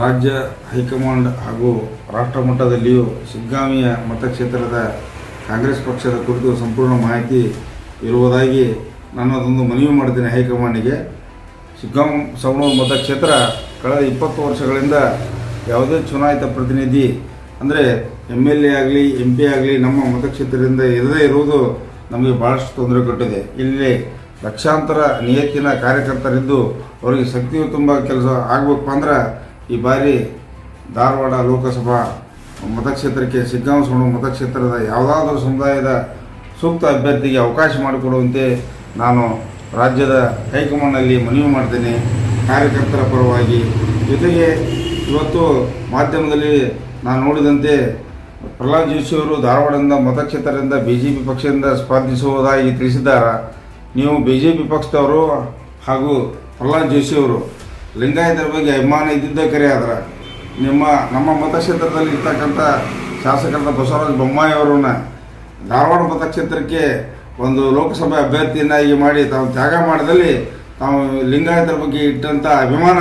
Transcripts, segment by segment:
ರಾಜ್ಯ ಹೈಕಮಾಂಡ್ ಹಾಗೂ ರಾಷ್ಟ್ರ ಮಟ್ಟದಲ್ಲಿಯೂ ಶಿಗ್ಗಾಮಿಯ ಮತಕ್ಷೇತ್ರದ ಕಾಂಗ್ರೆಸ್ ಪಕ್ಷದ ಕುರಿತು ಸಂಪೂರ್ಣ ಮಾಹಿತಿ ಇರುವುದಾಗಿ ನಾನು ಅದೊಂದು ಮನವಿ ಮಾಡ್ತೀನಿ ಹೈಕಮಾಂಡಿಗೆ. ಶಿಗ್ಗಾಂವ್ ಸವಣೂರು ಮತಕ್ಷೇತ್ರ ಕಳೆದ ಇಪ್ಪತ್ತು ವರ್ಷಗಳಿಂದ ಯಾವುದೇ ಚುನಾಯಿತ ಪ್ರತಿನಿಧಿ, ಅಂದರೆ ಎಂ ಎಲ್ ಎ ಆಗಲಿ ಎಂ ಪಿ ಆಗಲಿ, ನಮ್ಮ ಮತಕ್ಷೇತ್ರದಿಂದ ಇರದೇ ಇರುವುದು ನಮಗೆ ಭಾಳಷ್ಟು ತೊಂದರೆ ಕೊಟ್ಟಿದೆ. ಇಲ್ಲಿ ಲಕ್ಷಾಂತರ ನಿಯತ್ತಿನ ಕಾರ್ಯಕರ್ತರಿದ್ದು, ಅವರಿಗೆ ಶಕ್ತಿಯು ತುಂಬ ಕೆಲಸ ಆಗಬೇಕು ಅಂದ್ರೆ ಈ ಬಾರಿ ಧಾರವಾಡ ಲೋಕಸಭಾ ಮತಕ್ಷೇತ್ರಕ್ಕೆ ಶಿಗ್ಗಾಂವ್ ಸೋಣ ಮತಕ್ಷೇತ್ರದ ಯಾವುದಾದ್ರೂ ಸಮುದಾಯದ ಸೂಕ್ತ ಅಭ್ಯರ್ಥಿಗೆ ಅವಕಾಶ ಮಾಡಿಕೊಡುವಂತೆ ನಾನು ರಾಜ್ಯದ ಹೈಕಮಾಂಡ್ನಲ್ಲಿ ಮನವಿ ಮಾಡ್ತೇನೆ. ಕಾರ್ಯಕರ್ತರ ಪರವಾಗಿ. ಜೊತೆಗೆ ಇವತ್ತು ಮಾಧ್ಯಮದಲ್ಲಿ ನಾನು ನೋಡಿದಂತೆ ಪ್ರಹ್ಲಾದ್ ಜೋಶಿ ಅವರು ಧಾರವಾಡದಿಂದ ಮತಕ್ಷೇತ್ರದಿಂದ ಬಿ ಜೆ ಪಿ ಪಕ್ಷದಿಂದ ಸ್ಪರ್ಧಿಸುವುದಾಗಿ ತಿಳಿಸಿದ್ದಾರೆ? ನೀವು ಬಿ ಜೆ ಪಿ ಪಕ್ಷದವರು ಹಾಗೂ ಪ್ರಹ್ಲಾದ್ ಜೋಶಿ ಅವರು. ಲಿಂಗಾಯತರ ಬಗ್ಗೆ ಅಭಿಮಾನ ಇದ್ದಿದ್ದೇ ಕರೆ ಆದ್ರೆ. ನಿಮ್ಮ, ನಮ್ಮ ಮತಕ್ಷೇತ್ರದಲ್ಲಿ ಇರ್ತಕ್ಕಂಥ ಶಾಸಕರಾದ ಬಸವರಾಜ ಬೊಮ್ಮಾಯಿ ಅವರನ್ನ ಧಾರವಾಡ ಮತಕ್ಷೇತ್ರಕ್ಕೆ ಒಂದು ಲೋಕಸಭೆ ಅಭ್ಯರ್ಥಿಯನ್ನಾಗಿ ಮಾಡಿ ತಾವು ತ್ಯಾಗ ಮಾಡಿದಲ್ಲಿ ತಾವು ಲಿಂಗಾಯತರ ಬಗ್ಗೆ ಇಟ್ಟಂಥ ಅಭಿಮಾನ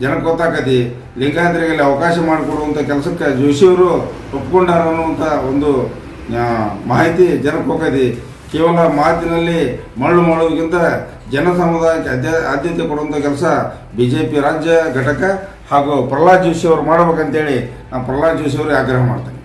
ಜನಕ್ಕೆ ಗೊತ್ತಾಕತಿ ಲಿಂಗಾಯತರಿಗೆ ಅವಕಾಶ ಮಾಡಿಕೊಡುವಂಥ ಕೆಲಸಕ್ಕೆ ಜೋಶಿಯವರು ಒಪ್ಕೊಂಡಾರ ಅನ್ನುವಂಥ ಒಂದು ಮಾಹಿತಿ ಜನಕ್ಕೆ ಹೋಗತಿ ಕೇವಲ ಮಾತಿನಲ್ಲಿ ಮರಳು ಮಾಡುವುದಕ್ಕಿಂತ ಜನ ಸಮುದಾಯಕ್ಕೆ ಆದ್ಯ, ಆದ್ಯತೆ ಕೊಡುವಂಥ ಕೆಲಸ ಬಿ ಜೆ ಪಿ ರಾಜ್ಯ ಘಟಕ ಹಾಗೂ ಪ್ರಹ್ಲಾದ್ ಜೋಶಿ ಅವರು ಮಾಡಬೇಕಂತೇಳಿ ನಾನು ಪ್ರಹ್ಲಾದ್ ಜೋಶಿ ಅವರಿಗೆ ಆಗ್ರಹ ಮಾಡ್ತೇನೆ.